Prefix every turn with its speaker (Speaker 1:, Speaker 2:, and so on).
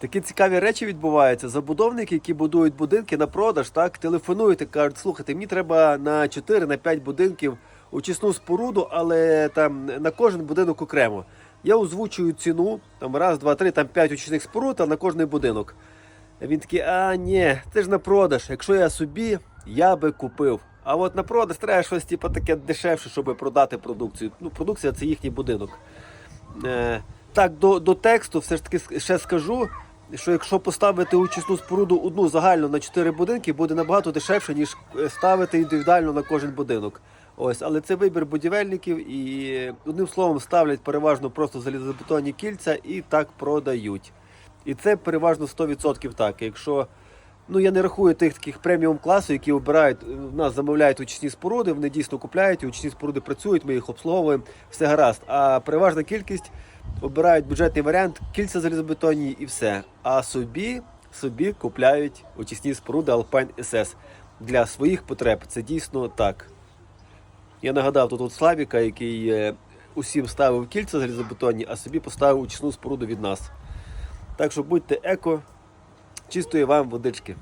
Speaker 1: Такі цікаві речі відбуваються. Забудовники, які будують будинки на продаж, так телефонують і кажуть, слухайте, мені треба на 4 на 5 будинків очисну споруду, але там на кожен будинок окремо. Я озвучую ціну, там раз, два, три, там п'ять очисних споруд, а на кожний будинок. Він такий, а ні, це ж на продаж. Якщо я собі, я би купив. А от на продаж треба щось типу, таке дешевше, щоб продати продукцію. Ну, продукція це їхній будинок. Е, так, до, до тексту все ж таки ще скажу, що якщо поставити очисну споруду одну загально на 4 будинки, буде набагато дешевше, ніж е, ставити індивідуально на кожен будинок. Ось, але це вибір будівельників і одним словом ставлять переважно просто залізобетонні кільця і так продають. І це переважно 100% так. Якщо ну я не рахую тих таких преміум класу, які обирають, е, в нас замовляють очисні споруди, вони дійсно купляють, і споруди працюють, ми їх обслуговуємо, все гаразд. А переважна кількість обирають бюджетний варіант, кільця залізобетонні і все. А собі, собі купляють очисні споруди Alpine SS для своїх потреб. Це дійсно так. Я нагадав тут от Славіка, який е, усім ставив кільця залізобетонні, а собі поставив очисну споруду від нас. Так що будьте еко, чистої вам водички.